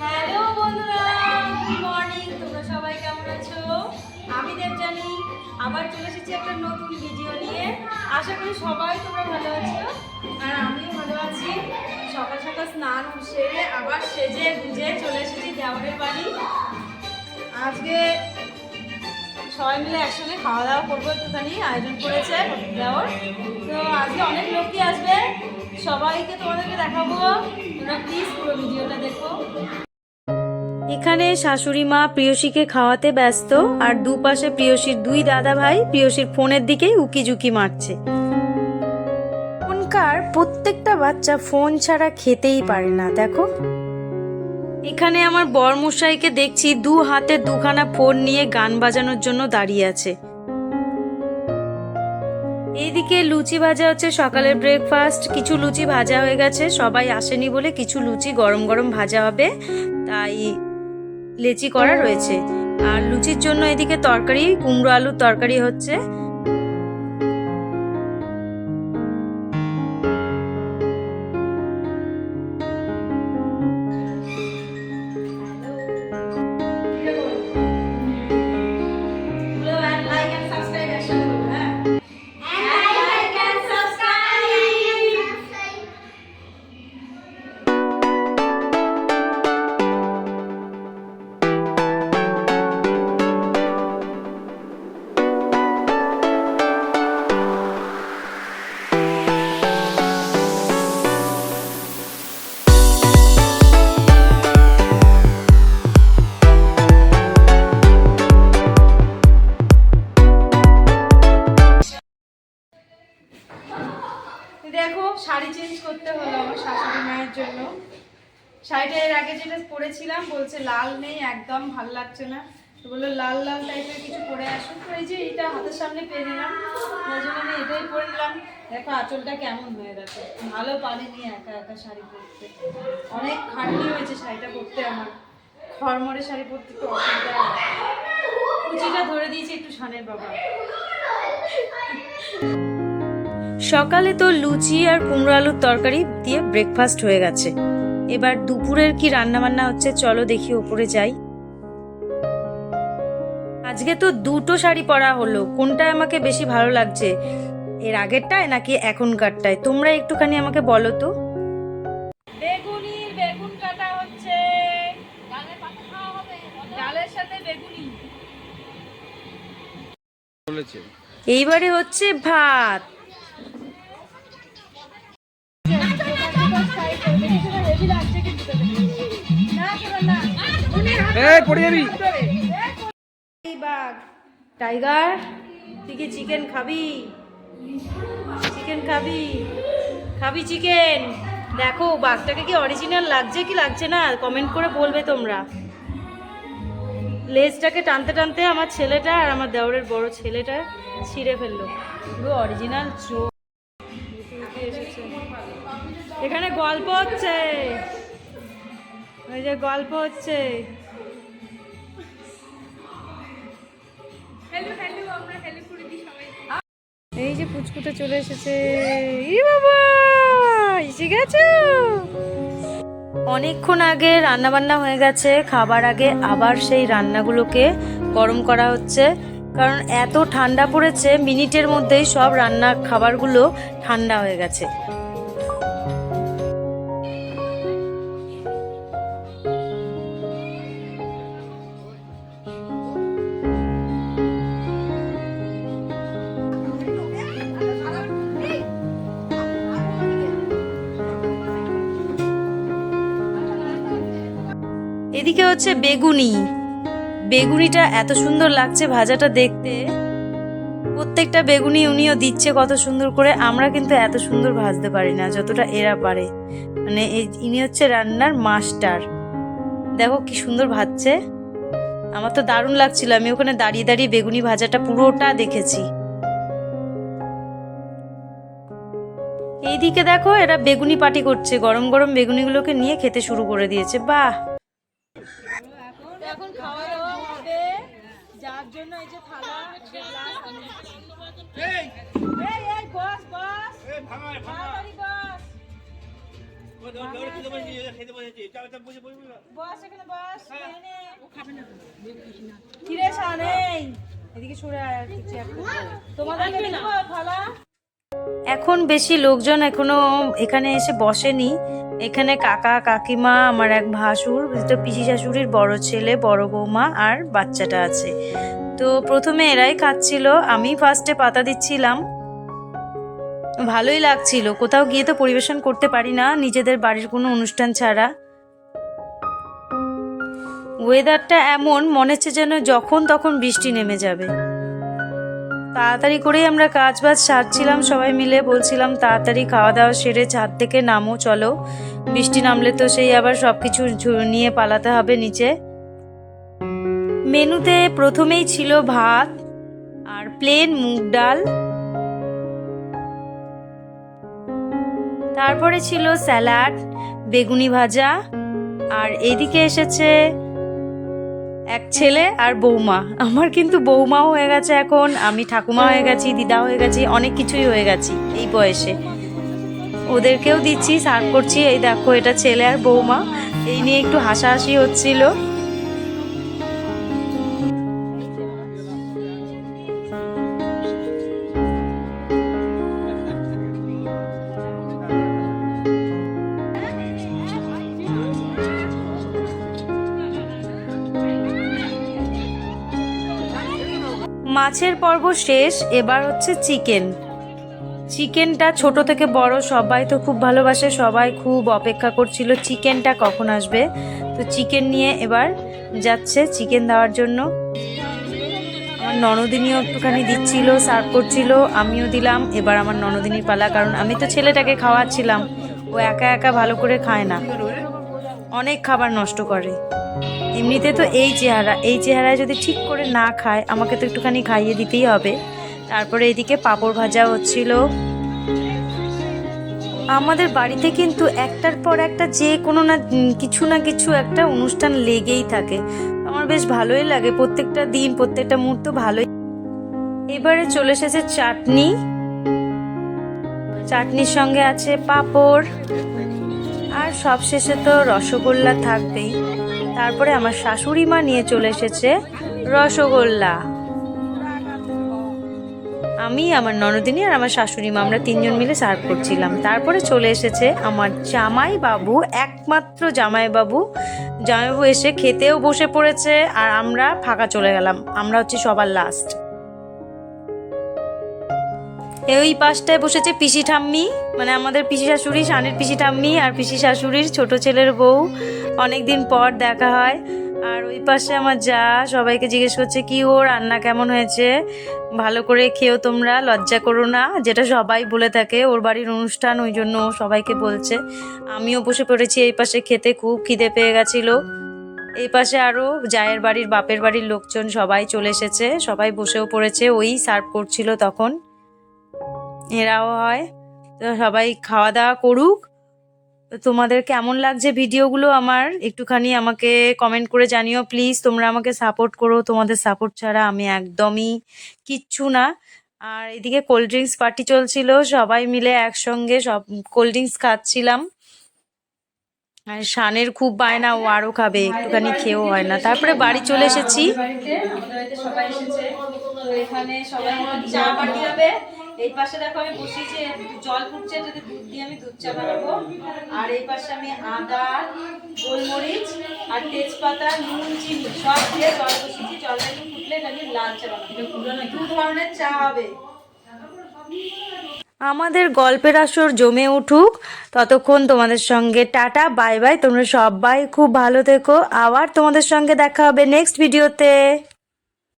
Hello বন্ধুরা good morning তোমরা সবাই কেমন আছো? আমি দেবজানি আবার চলে এসেছি একটা নতুন ভিডিও নিয়ে। আশা করি সবাই তোমরা ভালো আছো, আর আমিও ভালো আছি। সকাল সকাল স্নান সেরে আবার সেজে গুজে চলে এসেছি দেওয়ারের বাড়ি। আজকে সবাই মিলে একসঙ্গে খাওয়া দাওয়া করব একটুখানি, আয়োজন করেছে দেওয়ার। তো আজকে অনেক লোকই আসবে, সবাইকে তোমাদেরকে দেখাবো। তোমরা প্লিজ পুরো ভিডিওটা দেখো। এখানে শাশুড়ি মা প্রিয়সীকে খাওয়াতে ব্যস্ত আর দুপাশে প্রিয়সীর দুই দাদা ভাই প্রিয়সীর ফোনের দিকেই উকি ঝুঁকি মারছে। এখনকার প্রত্যেকটা বাচ্চা ফোন ছাড়া খেতেই পারে না দেখো। এখানে আমার বরমশাইকে দেখছি দু হাতে দুখানা ফোন নিয়ে গান বাজানোর জন্য দাঁড়িয়ে আছে। এইদিকে লুচি ভাজা হচ্ছে সকালের ব্রেকফাস্ট কিছু লুচি ভাজা হয়ে গেছে সবাই আসেনি বলে কিছু লুচি গরম গরম ভাজা হবে তাই লেচি করা রয়েছে। আর লুচির জন্য এদিকে তরকারি কুমড়ো আলুর তরকারি হচ্ছে। লাল নেই, একদম ভালো লাগছে না। তো বলল, লাল লাল টাইপের কিছু পরে আসুন তো এই যে এটা হাতের সামনে পেয়ে নিলাম। ওই জন্য আমি এটাই পরে নিলাম। দেখো আঁচলটা কেমন হয়ে গেছে। ভালো পারিনি একা একা শাড়ি পরতে। অনেক খাটনি হয়েছে শাড়িটা পরতে আমার। খড়মড়ে শাড়ি পরতে একটু অসুবিধা কুচিটা ধরে দিয়েছি একটু সানের বাবা। সকালে তো লুচি আর কুমড়ো আলুর তরকারি দিয়ে ব্রেকফাস্ট হয়ে গেছে। এবার দুপুরের কি রান্না বান্না হচ্ছে চলো দেখি ওপরে যাই। আজকে তো দুটো শাড়ি পরা হলো কোনটা আমাকে বেশি ভালো লাগছে? এর আগেরটায় নাকি এখনকারটায়? তোমরা একটুখানি আমাকে বলো তো। বেগুনির বেগুন কাটা হচ্ছে। ডালের সাথে বেগুনি। এইবারে হচ্ছে ভাত। টাইগার, তুই কি চিকেন খাবি? চিকেন খাবি? খাবি চিকেন? দেখো, বাঘটাকে কি অরিজিনাল লাগছে কি লাগছে না? কমেন্ট করে বলবে তোমরা। লেজটাকে টানতে টানতে আমার ছেলেটা আর আমার দেওরের বড় ছেলেটা ছিঁড়ে ফেলল। পুরো অরিজিনাল চোখ এখানে গল্প হচ্ছে। ওই যে গল্প হচ্ছে। এই যে পুচকুটা চলে এসেছে। ই বাবা, এসে গেছো? অনেকক্ষণ আগে রান্না বান্না হয়ে গেছে, খাবার আগে আবার সেই রান্নাগুলোকে গরম করা হচ্ছে। কারণ এত ঠান্ডা পড়েছে, মিনিটের মধ্যেই সব রান্না খাবারগুলো ঠান্ডা হয়ে গেছে। এদিকে হচ্ছে বেগুনি। বেগুনিটা এত সুন্দর লাগছে ভাজাটা দেখতে। প্রত্যেকটা বেগুনি উনিও দিচ্ছে কত সুন্দর করে। আমরা কিন্তু এত সুন্দর ভাজতে পারি না, যতটা এরা পারে। মানে ইনি হচ্ছে রান্নার মাস্টার। দেখো কি সুন্দর ভাজছে। আমার তো দারুণ লাগছিল, আমি ওখানে দাঁড়িয়ে দাঁড়িয়ে বেগুনি ভাজাটা পুরোটা দেখেছি। এইদিকে দেখো এরা বেগুনি পাটি করছে, গরম গরম বেগুনিগুলোকে নিয়ে খেতে শুরু করে দিয়েছে। বাহ! খাওয়া দাওয়া হবে। যার জন্য এই যে থালা গ্লাস আমি এই! এই বস বস। তাড়াতাড়ি বস। বস এখানে এখন বেশি লোকজন এখনও এখানে এসে বসেনি। এখানে কাকা, কাকিমা, আমার এক ভাসুর, তো পিসি শাশুড়ির বড় ছেলে, বড় বৌমা আর বাচ্চাটা আছে। তো প্রথমে এরাই খাচ্ছিল, আমি ফার্স্টে পাতা দিচ্ছিলাম। ভালোই লাগছিল, কোথাও গিয়ে তো পরিবেশন করতে পারি না, নিজেদের বাড়ির কোনো অনুষ্ঠান ছাড়া। ওয়েদারটা এমন, মনে হচ্ছে যেন যখন তখন বৃষ্টি নেমে যাবে। তাড়াতাড়ি করেই আমরা কাজ বাজ সারছিলাম, সবাই মিলে বলছিলাম, তাড়াতাড়ি খাওয়া দাওয়া সেরে ছাদ থেকে নামো, চলো। বৃষ্টি নামলে তো সেই আবার সব কিছু নিয়ে পালাতে হবে নিচে। মেনুতে প্রথমেই ছিল ভাত আর প্লেন মুগ ডাল। তারপরে ছিল স্যালাড, বেগুনি ভাজা। আর এদিকে এসেছে এক ছেলে আর বৌমা। আমার কিন্তু বৌমা হয়ে গেছে এখন, আমি ঠাকুমা হয়ে গেছি, দিদা হয়ে গেছি, অনেক কিছুই হয়ে গেছি এই বয়সে। ওদেরকেও দিচ্ছি, সার্ভ করছি, এই দেখো এটা ছেলে আর বৌমা। এই নিয়ে একটু হাসাহাসি হচ্ছিল। মাছের পর্ব শেষ, এবার হচ্ছে চিকেন। চিকেনটা ছোট থেকে বড়, সবাই তো খুব ভালোবাসে, সবাই খুব অপেক্ষা করছিল চিকেনটা কখন আসবে। তো চিকেন নিয়ে এবার যাচ্ছে চিকেন দেওয়ার জন্য। আমার ননদিনীও একটুখানি দিচ্ছিল, সার্ভ করছিল, আমিও দিলাম, এবার আমার ননদিনীর পালা, কারণ আমি তো ছেলেটাকে খাওয়াচ্ছিলাম। ও একা একা ভালো করে খায় না। অনেক খাবার নষ্ট করে। এমনিতে তো এই চেহারা, এই চেহারায় যদি ঠিক করে না খায়, আমাকে তো একটুখানি খাইয়ে দিতেই হবে। তারপরে এদিকে পাঁপড় ভাজা হচ্ছিল। আমাদের বাড়িতে কিন্তু একটার পর একটা যে কোনো না কিছু না কিছু একটা অনুষ্ঠান লেগেই থাকে। আমার বেশ ভালোই লাগে, প্রত্যেকটা দিন, প্রত্যেকটা মুহূর্ত ভালোই। এবারে চলে এসেছে চাটনি। চাটনির সঙ্গে আছে পাঁপড়। আর সবশেষে তো রসগোল্লা থাকবেই। তারপরে আমার শাশুড়ি মা নিয়ে চলে এসেছে রসগোল্লা। আমি, আমার ননদিনী আর আমার শাশুড়ি মা, আমরা তিনজন মিলে সার্ভ করছিলাম। তারপরে চলে এসেছে আমার জামাই বাবু একমাত্র জামাই বাবু জামাইবাবু এসে খেতেও বসে পড়েছে আর আমরা ফাঁকা চলে গেলাম। আমরা হচ্ছে সবার লাস্ট এই পাশটায় বসেছে পিসি ঠাম্মি মানে আমাদের পিসি শাশুড়ি, শানের পিসি ঠাম্মি আর পিসি শাশুড়ির ছোট ছেলের বউ। অনেকদিন পর দেখা হয়। আর ওই পাশে আমার যা, সবাইকে জিজ্ঞেস করছে, কি ও রান্না কেমন হয়েছে? ভালো করে খেও তোমরা, লজ্জা করো না। যেটা সবাই বলে থাকে, ওর বাড়ির অনুষ্ঠান, ওই জন্য ও সবাইকে বলছে। আমিও বসে পড়েছি এই পাশে খেতে, খুব খিদে পেয়ে গেছিল। এই পাশে আরও জায়ের বাড়ির, বাপের বাড়ির লোকজন সবাই চলে এসেছে, সবাই বসেও পড়েছে, ওই সার্ভ করছিল তখন। এরাও হয়, তো সবাই খাওয়া দাওয়া করুক। তোমাদের কেমন লাগছে ভিডিওগুলো আমার? একটুখানি আমাকে কমেন্ট করে জানিও প্লিজ তোমরা আমাকে সাপোর্ট করো। তোমাদের সাপোর্ট ছাড়া আমি একদমই কিচ্ছু না। আর এদিকে কোল্ড ড্রিঙ্কস পার্টি চলছিল। সবাই মিলে একসঙ্গে সব কোল্ড ড্রিঙ্কস খাচ্ছিলাম। আর শানের খুব বায়না, ও আরও খাবে। একটুখানি খেয়েও হয় না। তারপরে বাড়ি চলে এসেছি। এখানে সবাই চা এই পাশে দেখো আমি বসিয়েছি জল ফুটছে যদি দুধ দিয়ে আমি দুধ চা বানাবো। আর এই পাশে আমি আদা গোলমরিচ আর তেজপাতা নুন চিনি সব দিয়ে জল বসিয়েছি। জলটা একটু ফুটলে আমি লাল চা বানাবো। দু ধরনের চা হবে। আমাদের গল্পের আসর জমে উঠুক। ততক্ষণ তোমাদের সঙ্গে টাটা বাই বাই। তোমরা সবাই খুব ভালো থেকো। আবার তোমাদের সঙ্গে দেখা হবে নেক্সট ভিডিওতে